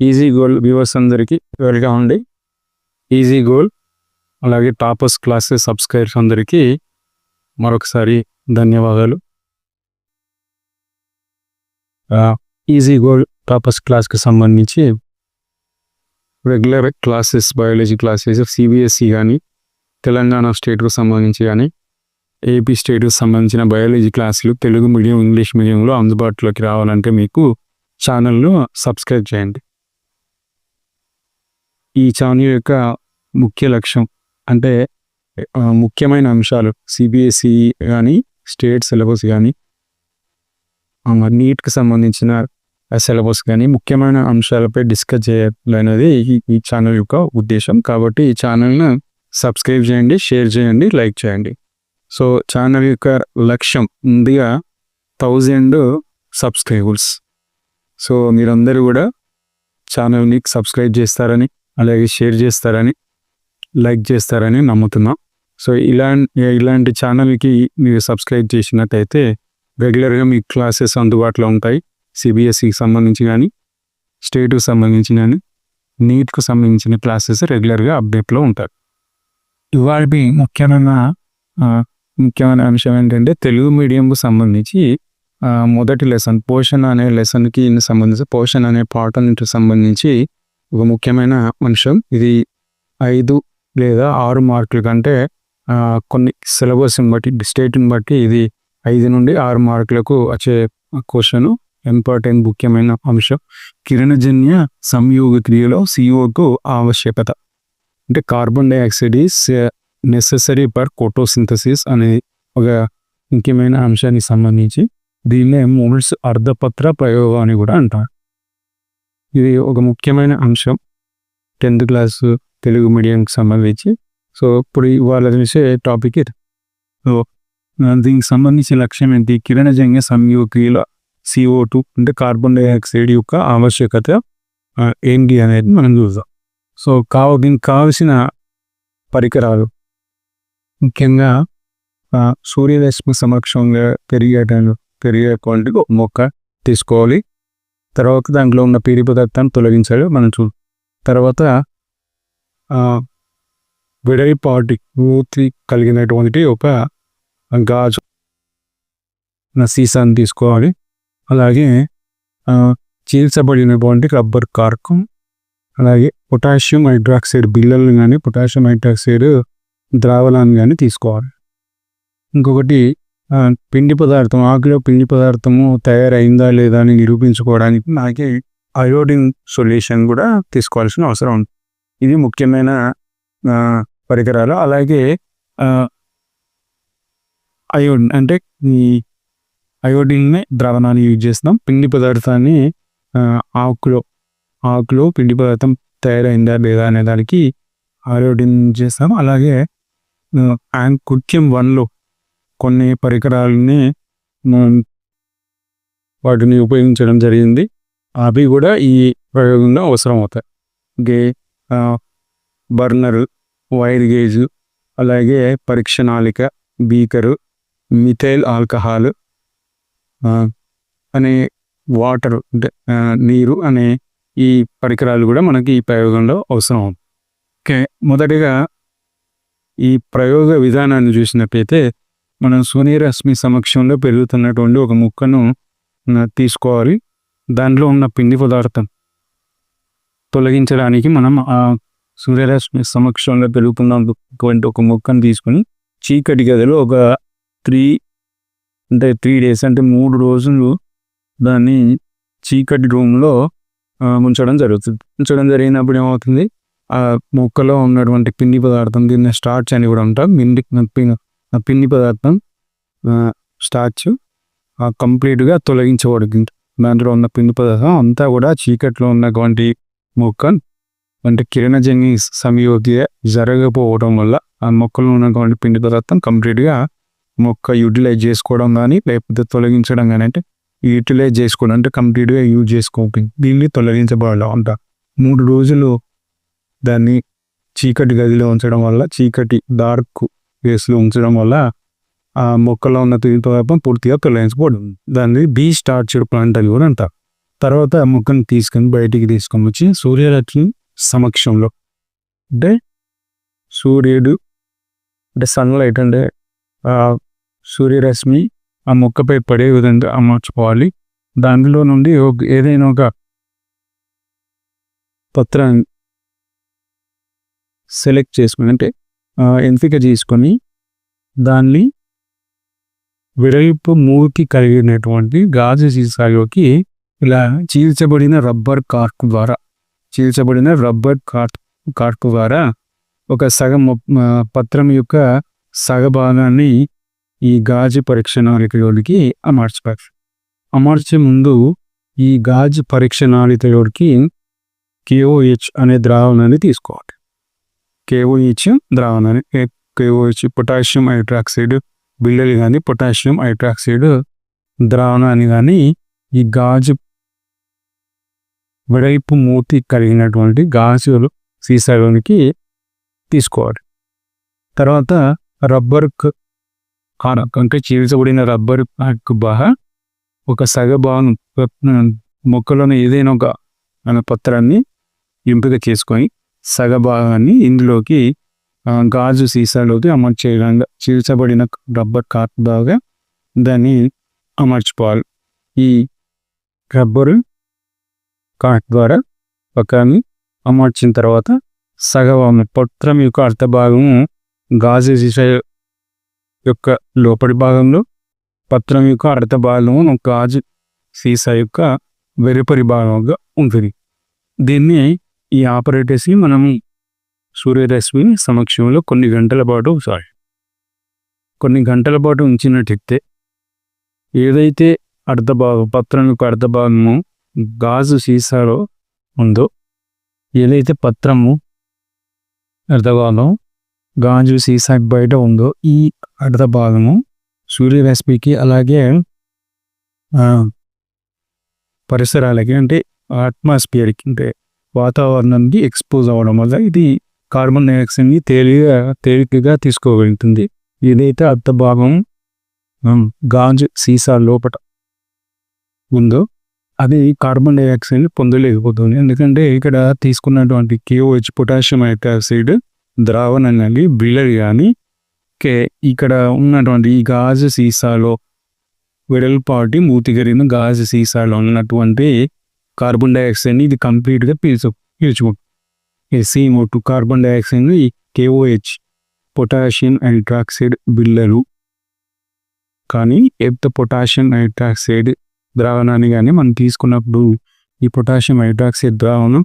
Easy goal viewers అందరికీ welcome అండి. Easy goal అలాగే టాపర్స్ క్లాసెస్ సబ్స్క్రైబర్స్ అందరికీ మరొకసారి ధన్యవాదాలు. ఈజీ గోల్ టాపర్స్ క్లాస్కి సంబంధించి regular classes biology classes CBSE కానీ తెలంగాణ స్టేట్కు సంబంధించి కానీ ఏపీ స్టేట్కు సంబంధించిన బయాలజీ క్లాసులు తెలుగు మీడియం ఇంగ్లీష్ మీడియంలో అందుబాటులోకి రావాలంటే మీకు ఛానల్ను సబ్స్క్రైబ్ చేయండి. ఈ ఛానల్ యొక్క ముఖ్య లక్ష్యం అంటే ముఖ్యమైన అంశాలు సిబిఎస్ఈ కానీ స్టేట్ సిలబస్ కానీ నీట్కి సంబంధించిన సిలబస్ కానీ ముఖ్యమైన అంశాలపై డిస్కస్ చేయాలనేది ఈ ఈ ఛానల్ యొక్క ఉద్దేశం. కాబట్టి ఈ ఛానల్ను సబ్స్క్రైబ్ చేయండి షేర్ చేయండి లైక్ చేయండి. సో ఛానల్ యొక్క లక్ష్యం ముందుగా థౌజండ్ సబ్స్క్రైబర్స్ సో మీరందరూ కూడా ఛానల్ని సబ్స్క్రైబ్ చేస్తారని అలాగే షేర్ చేస్తారని లైక్ చేస్తారని నమ్ముతున్నాం. సో ఇలా ఇలాంటి ఛానల్కి మీరు సబ్స్క్రైబ్ చేసినట్టయితే రెగ్యులర్గా మీ క్లాసెస్ అందుబాటులో ఉంటాయి. సిబిఎస్ఈకి సంబంధించి కానీ స్టేట్కి సంబంధించి కానీ నీట్కు సంబంధించిన క్లాసెస్ రెగ్యులర్గా అప్డేట్లో ఉంటాయి. ఇవాళ ముఖ్యమైన ముఖ్యమైన అంశం ఏంటంటే తెలుగు మీడియంకు సంబంధించి మొదటి లెసన్ పోషణ అనే లెసన్కి సంబంధించి పోషణ అనే పాఠంకి సంబంధించి ఒక ముఖ్యమైన అంశం. ఇది ఐదు లేదా ఆరు మార్కుల కంటే కొన్ని సిలబస్ని బట్టి స్టేట్ని బట్టి ఇది ఐదు నుండి ఆరు మార్కులకు వచ్చే క్వశ్చన్. ఇంపార్టెంట్ ముఖ్యమైన అంశం. కిరణజన్య సంయోగ క్రియలో సిఓకు ఆవశ్యకత. అంటే carbon dioxide is necessary for photosynthesis అనే ఒక ముఖ్యమైన అంశానికి సంబంధించి దీన్నే మూల్స్ అర్ధపత్ర ప్రయోగం అని కూడా అంటారు. ఇది ఒక ముఖ్యమైన అంశం. టెన్త్ క్లాస్ తెలుగు మీడియంకి సంబంధించి. సో ఇప్పుడు ఇవాళ చూసే టాపిక్ ఇది. సో దీనికి సంబంధించిన లక్ష్యం ఏంటి? కిరణజన్య సంయోగక్రియల సిఓ టూ అంటే కార్బన్ డైఆక్సైడ్ యొక్క ఆవశ్యకత ఏంటి అనేది మనం చూద్దాం. సో కావ దీనికి కావలసిన పరికరాలు. ముఖ్యంగా ఆ, సూర్యరశ్మి సమక్షంలో పెరిగే పెరిగేటువంటి ఒక మొక్క తీసుకోవాలి. తర్వాత దాంట్లో ఉన్న పీడి పదార్థాన్ని తొలగించాడు. మనం చూ తర్వాత ఆ, వెడల్పాటి పూర్తి కలిగినటువంటి ఒక గాజు నా సీసాన్ని తీసుకోవాలి. అలాగే చీల్చబడినటువంటి రబ్బర్ కార్కు అలాగే పొటాషియం హైడ్రాక్సైడ్ బిల్లలను కానీ పొటాషియం హైడ్రాక్సైడ్ ద్రావణాన్ని కానీ తీసుకోవాలి. ఇంకొకటి పిండి పదార్థం ఆకులో పిండి పదార్థము తయారైందా లేదా అని నిరూపించుకోవడానికి మనకి అయోడిన్ సొల్యూషన్ కూడా తీసుకోవాల్సిన అవసరం ఉంది. ఇది ముఖ్యమైన పరికరాలు. అలాగే అయోడిన్ అంటే ఈ అయోడిన్ని ద్రావణాన్ని యూజ్ చేస్తాం పిండి పదార్థాన్ని ఆకులో ఆకులో పిండి పదార్థం తయారైందా లేదా అనే దానికి అయోడిన్ చేస్తాం అలాగే కుక్యం వన్లో కొన్ని పరికరాలని వాటిని ఉపయోగించడం జరిగింది. అవి కూడా ఈ ప్రయోగంలో అవసరం అవుతాయి గే బర్నర్ వైర్ గేజ్ అలాగే పరీక్ష నాళిక బీకరు మిథైల్ ఆల్కహాల్ అనే వాటర్ నీరు అనే ఈ పరికరాలు కూడా మనకి ఈ ప్రయోగంలో అవసరం ఓకే మొదటిగా ఈ ప్రయోగ విధానాన్ని చూసినట్టయితే మనం సూర్యరశ్మి సమక్షంలో పెరుగుతున్నటువంటి ఒక ముక్కను తీసుకోవాలి. దాంట్లో ఉన్న పిండి పదార్థం తొలగించడానికి మనం ఆ సూర్యరశ్మి సమక్షంలో పెరుగుతున్నటువంటి ఒక ముక్కను తీసుకొని చీకటి గదిలో ఒక త్రీ అంటే త్రీ డేస్ అంటే మూడు రోజులు దాన్ని చీకటి రూమ్లో ఉంచడం జరుగుతుంది. ఉంచడం జరిగినప్పుడు ఏమవుతుంది? ఆ మొక్కలో ఉన్నటువంటి పిండి పదార్థం దీన్ని స్టార్చ్ అని కూడా ఉంటాం పిండి పిండి పదార్థం స్టార్చ్ కంప్లీట్గా తొలగించబడుతుంది. దాంట్లో ఉన్న పిండి పదార్థం అంతా కూడా చీకట్లో ఉన్నటువంటి మొక్క అంటే కిరణజన్య సంయోగి జరగకపోవడం వల్ల ఆ మొక్కలో ఉన్నటువంటి పిండి పదార్థం కంప్లీట్గా మొక్క యూటిలైజ్ చేసుకోవడం కానీ లేకపోతే తొలగించడం కానీ అంటే యూటిలైజ్ చేసుకోవడం అంటే కంప్లీట్గా యూజ్ చేసుకోవడం దీన్ని తొలగించబడాలి అంట. మూడు రోజులు దాన్ని చీకటి గదిలో ఉంచడం వల్ల చీకటి డార్క్ ప్లేస్లో ఉంచడం వల్ల ఆ మొక్కలో ఉన్న పిండి పూర్తిగా తొలగించబడింది. దాన్ని బీ స్టార్చ్ ప్లాంట్ అని కూడా అంటారు. తర్వాత ఆ మొక్కను తీసుకొని బయటికి తీసుకొని వచ్చి సూర్యరశ్మి సమక్షంలో అంటే సూర్యుడు అంటే సన్లైట్ అంటే సూర్యరశ్మి ఆ మొక్కపై పడే విధంగా అమర్చుకోవాలి. దానిలో నుండి ఒక- ఏదైనా ఒక పత్రాన్ని సెలెక్ట్ చేసుకుని అంటే ఎంపిక చేసుకొని దాన్ని వెడల్పు మూకి కలిగినటువంటి గాజు సీసాలోకి ఇలా చీల్చబడిన రబ్బర్ కార్క్ ద్వారా చీల్చబడిన రబ్బర్ కార్క్ కార్క్ ద్వారా ఒక సగం పత్రం యొక్క సగ భాగాన్ని ఈ గాజు పరీక్షణాళికలోకి అమర్చుతారు అమర్చే ముందు ఈ గాజు పరీక్షణాళికలోకి కేఓహెచ్ అనే ద్రావణాన్ని తీసుకోవాలి. కేఓహెచ్ ద్రావణాన్ని కేఓహెచ్ పొటాషియం హైడ్రాక్సైడ్ బిళ్ళలు కానీ పొటాషియం హైడ్రాక్సైడ్ ద్రావణాన్ని కానీ ఈ గాజు వెడల్పు మూతి కలిగినటువంటి గాజు సీసాలోనికి తీసుకోవాలి. తర్వాత రబ్బర్ క- అంటే చీల్చబడిన రబ్బర్ ప్యాక్ బాగా ఒక సగ భాగం మొక్కలోని ఏదైనా ఒక పత్రాన్ని ఎంపిక చేసుకొని సగ భాగాన్ని ఇందులోకి గాజు సీసాలోకి అమర్చేయడంగా చీల్చబడిన రబ్బర్ కార్ట్ బాగా దాన్ని అమర్చుకోవాలి. ఈ రబ్బరు కార్ట్ ద్వారా పక్కని అమర్చిన తర్వాత సగభాగం పత్రం యొక్క అర్ధ భాగము గాజు సీసా యొక్క లోపలి భాగంలో పత్రం యొక్క అర్ధ భాగము గాజు సీసా యొక్క వెలుపరి భాగంగా ఉంటుంది. దీన్ని ఈ ఆపరేటర్స్ని మనం సూర్యరశ్మి సమక్షంలో కొన్ని గంటల పాటు సారీ కొన్ని గంటల పాటు ఉంచినట్టయితే ఏదైతే అర్ధభాగం పత్రం యొక్క అర్ధభాగము గాజు సీసాలో ఉందో ఏదైతే పత్రము అర్ధభాగం గాజు సీసా బయట ఉందో ఈ అర్ధభాగము సూర్యరశ్మికి అలాగే పరిసరాలకి అంటే అట్మాస్ఫియర్కి అంటే వాతావరణానికి ఎక్స్పోజ్ అవ్వడం వల్ల ఇది కార్బన్ డైఆక్సైడ్ని తేలిగా తేలికగా తీసుకోగలుగుతుంది. ఏదైతే అర్థ భాగం గాజు సీసా లోపట ఉందో అది కార్బన్ డైఆక్సైడ్ పొందలేకపోతుంది. ఎందుకంటే ఇక్కడ తీసుకున్నటువంటి కేఓహెచ్ పొటాషియం హైడ్రాక్సైడ్ కానీ బిల్లర్ కానీ కే ఇక్కడ ఉన్నటువంటి ఈ గాజు సీసాలో వెడల్పాటి మూతిగరిన గాజు సీసాలో ఉన్నటువంటి కార్బన్ డైఆక్సైడ్ని ఇది కంప్లీట్గా పీల్చు పీల్చుకుంటుంది ఈ సిఓ టూ కార్బన్ డైఆక్సైడ్ ఈ కేఓహెచ్ పొటాషియం హైడ్రాక్సైడ్ బిళ్ళలు కానీ ఎంత పొటాషియం హైడ్రాక్సైడ్ ద్రావణాన్ని కానీ మనం తీసుకున్నప్పుడు ఈ పొటాషియం హైడ్రాక్సైడ్ ద్రావణం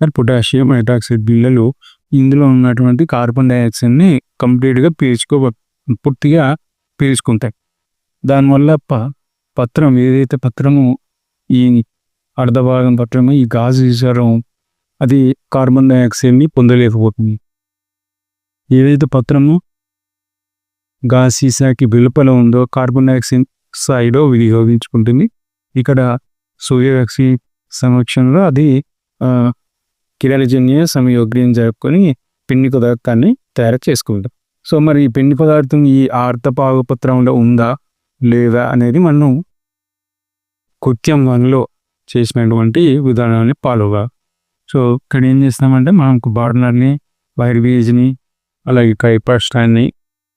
మరి పొటాషియం హైడ్రాక్సైడ్ బిళ్ళలు ఇందులో ఉన్నటువంటి కార్బన్ డైఆక్సైడ్ని కంప్లీట్గా పీల్చుకో పూర్తిగా పీల్చుకుంటాయి. దానివల్ల పత్రం ఏదైతే పత్రము ఈ అర్ధభాగం పత్రము ఈ గాజు సీసారం అది కార్బన్ డైఆక్సైడ్ని పొందలేకపోతుంది. ఏదైతే పత్రము గాజు సీసాకి వెలుపల ఉందో కార్బన్ డైఆక్సైడ్ సైడ్ వినియోగించుకుంటుంది. ఇక్కడ సూర్యరశ్మి సంరక్షణలో అది ఆ, కిరణజన్య సమయోగ్యం జరుపుకొని పిండి పదార్థాన్ని తయారు చేసుకుంటాం సో మరి ఈ పిండి పదార్థం ఈ ఆర్ధపాగపత్రంలో ఉందా లేదా అనేది మనం కృత్యం వన్లో చేసినటువంటి విధానాన్ని ఫాలోగా సో ఇక్కడ ఏం చేస్తామంటే మనం బార్డనర్ని వైర్ బీజ్ని అలాగే కైపస్టాన్ని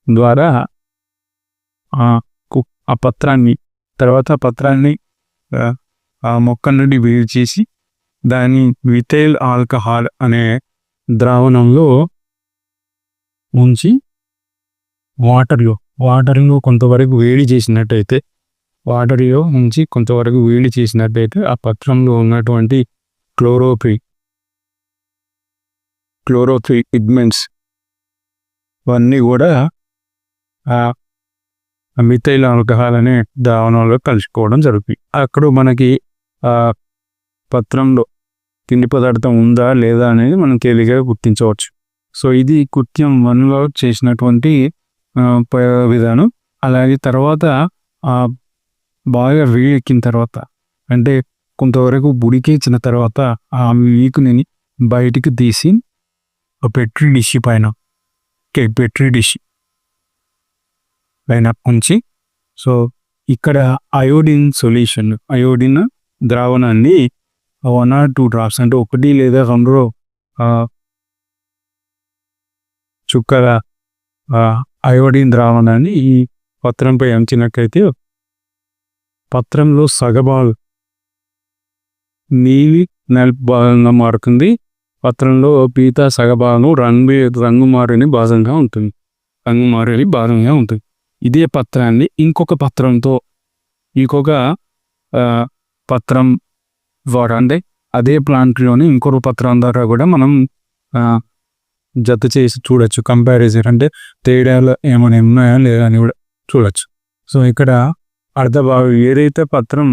ద్వారా ఆ కు- ఆ పత్రాన్ని తర్వాత పత్రాన్ని ఆ, ఆ మొక్క నుండి వేరు చేసి దాన్ని విథైల్ ఆల్కహాల్ అనే ద్రావణంలో ఉంచి వాటర్లో వాటర్లో కొంతవరకు వేడి చేసినట్టయితే వాటర్లో ఉంచి కొంతవరకు వేడి చేసినట్టయితే ఆ పత్రంలో ఉన్నటువంటి క్లోరోఫ్రీ క్లోరోఫ్రీ పిగ్మెంట్స్ ఇవన్నీ కూడా ఆ మిథైల్ ఆల్కహాల్ అనే దావనంలో కలుసుకోవడం జరుగుతుంది. అక్కడ మనకి ఆ పత్రంలో తిండి పదార్థం ఉందా లేదా అనేది మనం తేలికగా గుర్తించవచ్చు. సో ఇది కృత్యం వన్లో చేసినటువంటి విధానం. అలాగే తర్వాత ఆ బాగా వేడెక్కిన తర్వాత అంటే కొంతవరకు ఉడికించిన తర్వాత ఆ వీకుని బయటికి తీసి ఒక పెట్రీ డిష్ పైన పెట్రీ డిష్ పైన ఉంచి సో ఇక్కడ అయోడిన్ సొల్యూషన్ అయోడిన్ ద్రావణాన్ని వన్ ఆర్ టూ డ్రాప్స్ అంటే ఒకటి లేదా రెండు చుక్కగా చుక్కల అయోడిన్ ద్రావణాన్ని ఈ పత్రంపై ఉంచినట్లయితే పత్రంలో సగభాగం. నీలి నలుపు భాగంగా మారుతుంది. పత్రంలో పీత సగభాగం రంగు రంగు మారని భాగంగా ఉంటుంది. రంగు మారని భాగంగా ఉంటుంది. ఇదే పత్రాన్ని ఇంకొక పత్రంతో ఇంకొక పత్రం ద్వారా అంటే అదే ప్లాంట్లోని ఇంకొక పత్రం ద్వారా కూడా మనం జత చేసి చూడొచ్చు. కంపారిజన్ అంటే తేడాలు ఏమైనా ఉన్నాయా లేదా అని కూడా చూడొచ్చు. సో ఇక్కడ అర్ధభాగం ఏదైతే పత్రం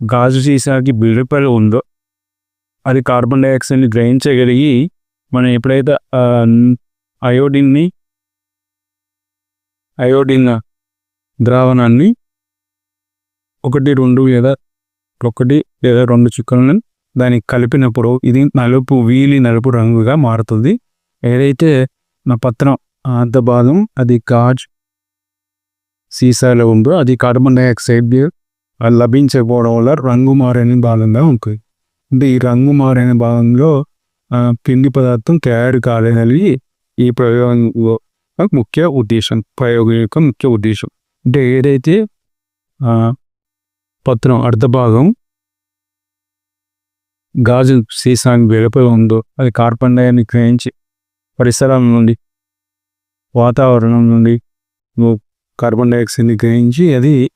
గాజు సీసాకి బిడిపడి ఉందో అది కార్బన్ డైఆక్సైడ్ని గ్రహించగలిగి మనం ఎప్పుడైతే అయోడిన్ని అయోడిన్ ద్రావణాన్ని ఒకటి రెండు లేదా ఒకటి లేదా రెండు చుక్కలను దానికి కలిపినప్పుడు ఇది నలుపు వీలి నలుపు రంగుగా మారుతుంది. ఏదైతే నా పత్రం అర్ధ భాగం అది గాజ్ సీసాలో ఉందో అది కార్బన్ డైఆక్సైడ్ లభించకపోవడం వల్ల రంగు మారని భాగంగా ఉంటుంది. అంటే ఈ రంగు మారని భాగంలో పిండి పదార్థం తయారు కాలేదని ఈ ప్రయోగంలో ముఖ్య ఉద్దేశం. ప్రయోగం యొక్క ముఖ్య ఉద్దేశం. అంటే ఏదైతే పత్రం అర్ధభాగం గాజు సీసానికి వెలుపల ఉందో అది కార్బన్ డైఆక్సైడ్ని గ్రహించి పరిసరాల నుండి వాతావరణం నుండి కార్బన్ డైఆక్సైడ్ని గ్రహించి అది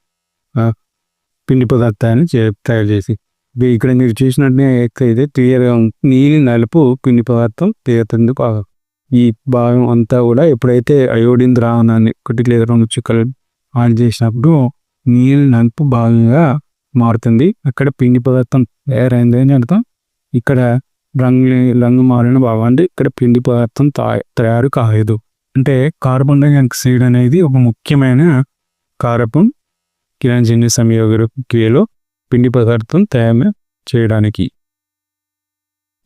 పిండి పదార్థాన్ని తయారు చేసి. ఇక్కడ మీరు చూసినట్టే అయితే క్లియర్గా నీలి నలుపు పిండి పదార్థం తీరుతుంది ఈ భాగం అంతా కూడా ఎప్పుడైతే అయోడిన్ ద్రావణాన్ని ఒకటి లేదా రెండు చుక్కలు ఆన్ చేసినప్పుడు నీలి నలుపు భాగంగా మారుతుంది. అక్కడ పిండి పదార్థం తయారైంది అని అర్థం. ఇక్కడ రంగు రంగు మారిన భాగం అంటే ఇక్కడ పిండి పదార్థం తా- తయారు కాలేదు. అంటే కార్బన్ డైఆక్సైడ్ అనేది ఒక ముఖ్యమైన కారకం. కిరణజన్య సంయోగ క్రియలో పిండి పదార్థం తయారు చేయడానికి.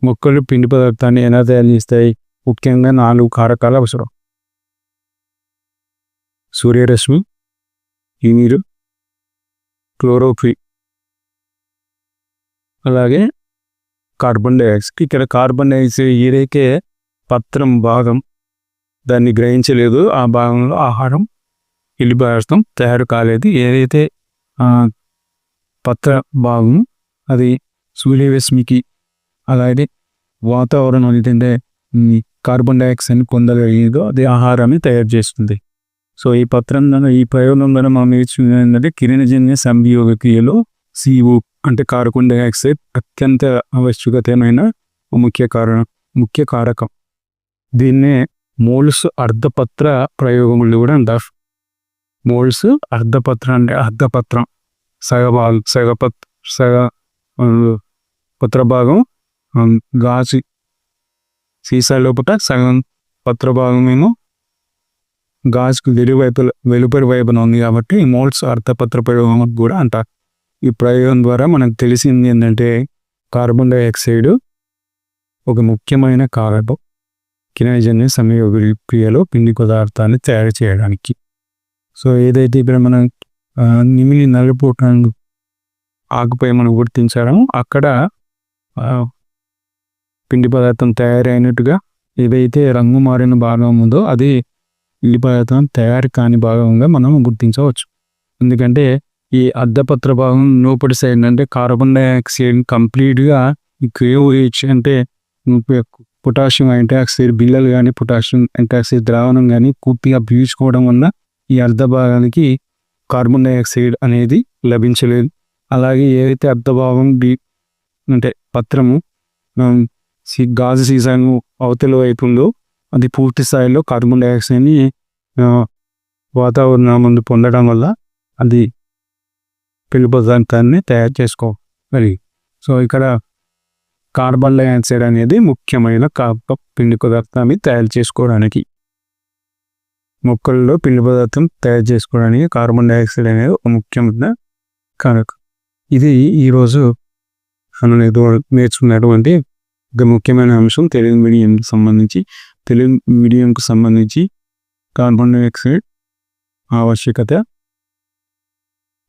మొక్కలు పిండి పదార్థాన్ని ఎలా తయారు చేస్తాయి? ముఖ్యంగా నాలుగు కారకాలు అవసరం. సూర్యరశ్మి ఈ నీరు అలాగే కార్బన్ డైఆక్సైడ్. ఇక్కడ కార్బన్ డైఆక్సైడ్ ఏదైతే పత్రం భాగం దాన్ని గ్రహించలేదు. ఆ భాగంలో ఆహారం ఇల్లు పదార్థం తయారు కాలేదు. ఏదైతే పత్ర భాగం అది సూర్యరశ్మికి అలాగే వాతావరణం ఏంటంటే కార్బన్ డైఆక్సైడ్ పొందగలిగేదో అది ఆహారాన్ని తయారు చేస్తుంది. సో ఈ పత్రం ద్వారా ఈ ప్రయోగం ద్వారా మనం నేర్చుకునేది ఏంటంటే కిరణజన్య సంయోగ క్రియలో సిఓ అంటే కార్బన్ డైఆక్సైడ్ అత్యంత ఆవశ్యకతమైన ఒక ముఖ్య కారణం ముఖ్య కారకం. దీన్నే మోల్స్ అర్ధపత్ర ప్రయోగములు కూడా అంటారు మోల్స్ అర్ధపత్ర అంటే అర్ధపత్రం. సగభాగం సగపత్ సగ పత్రభాగం పత్ర భాగం గాజు. సీసా లోపల సగం పత్ర భాగం ఏమో గాజుకు వెలువైపుల వెలుపరి వైపున ఉంది కాబట్టి మోల్స్ అర్ధపత్ర ప్రయోగం కూడా అంటారు ఈ ప్రయోగం ద్వారా మనకు తెలిసింది ఏంటంటే కార్బన్ డైఆక్సైడ్ ఒక ముఖ్యమైన కారకం. కినజన్య సంయోగ పిండి పదార్థాన్ని తయారు చేయడానికి. సో ఏదైతే ఇప్పుడు మనం నిమిలి నలుపు ఆకుపై మనం గుర్తించామో అక్కడ పిండి పదార్థం తయారైనట్టుగా ఏదైతే రంగు మారిన భాగం ఉందో అది పిండి పదార్థం తయారు కాని భాగంగా మనం గుర్తించవచ్చు. ఎందుకంటే ఈ అర్ధపత్ర భాగం లోపటి సైడ్ అంటే కార్బన్ డైఆక్సైడ్ కంప్లీట్గా ఈ క్రియోహెచ్ అంటే పొటాషియం ఎంటాక్సైడ్ బిల్లలు కానీ పొటాషియం యాంటాక్సైడ్ ద్రావణం కానీ పూర్తిగా పీల్చుకోవడం వల్ల ఈ అర్ధ భాగానికి కార్బన్ డైఆక్సైడ్ అనేది లభించలేదు. అలాగే ఏదైతే అర్ధభాగం బీ అంటే పత్రము గాజు సీసాను అవతల వైపు ఉందో అది పూర్తి స్థాయిలో కార్బన్ డైఆక్సైడ్ని వాతావరణం ముందు పొందడం వల్ల అది పెళ్ళి పదార్థాన్ని తయారు చేసుకోగలిగి సో ఇక్కడ కార్బన్ డైఆక్సైడ్ అనేది ముఖ్యమైన కారక పిండి పదార్థాన్ని తయారు చేసుకోవడానికి. మొక్కల్లో పిండి పదార్థం తయారు చేసుకోవడానికి కార్బన్ డైఆక్సైడ్ అనేది ఒక ముఖ్యమైన కారకం. ఇది ఈరోజు మనం నేర్చుకున్నటువంటి ఒక ముఖ్యమైన అంశం తెలుగు మీడియంకి సంబంధించి తెలుగు మీడియంకు సంబంధించి కార్బన్ డైఆక్సైడ్ ఆవశ్యకత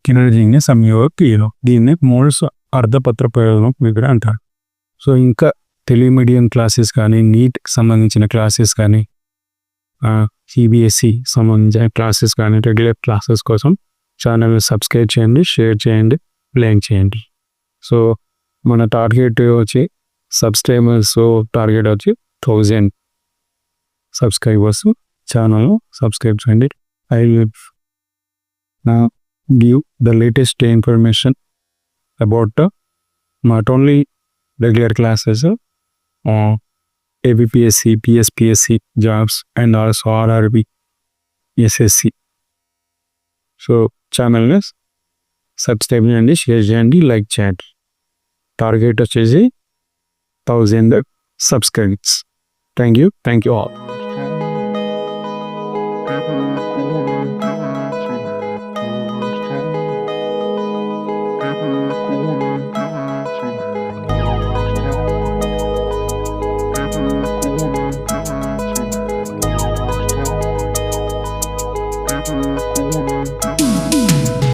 కినర్జీని సంయోగ క్రియలు. దీన్ని మూడు అర్ధపత్ర ప్రయోజనం విగ్రహ అంటారు. సో ఇంకా తెలుగు మీడియం క్లాసెస్ కానీ నీట్కి సంబంధించిన క్లాసెస్ కానీ సిబిఎస్ఈ సంబంధించిన క్లాసెస్ కానీ రెగ్యులర్ క్లాసెస్ కోసం ఛానల్ని సబ్స్క్రైబ్ చేయండి షేర్ చేయండి లైక్ చేయండి. సో మన టార్గెట్ వచ్చి సబ్స్క్రైబర్స్ టార్గెట్ వచ్చి థౌజండ్ సబ్స్క్రైబర్స్ ఛానల్ సబ్స్క్రైబ్ చేయండి. ఐ విల్ నా give the latest information about not only regular classes ABPSC PSPSC jobs and also RRB SSC so ఛానల్ని సబ్స్క్రైబ్ చేయండి షేర్ చేయండి లైక్ చేయండి టార్గెట్ వచ్చేసి thousand subscribes thank you thank you all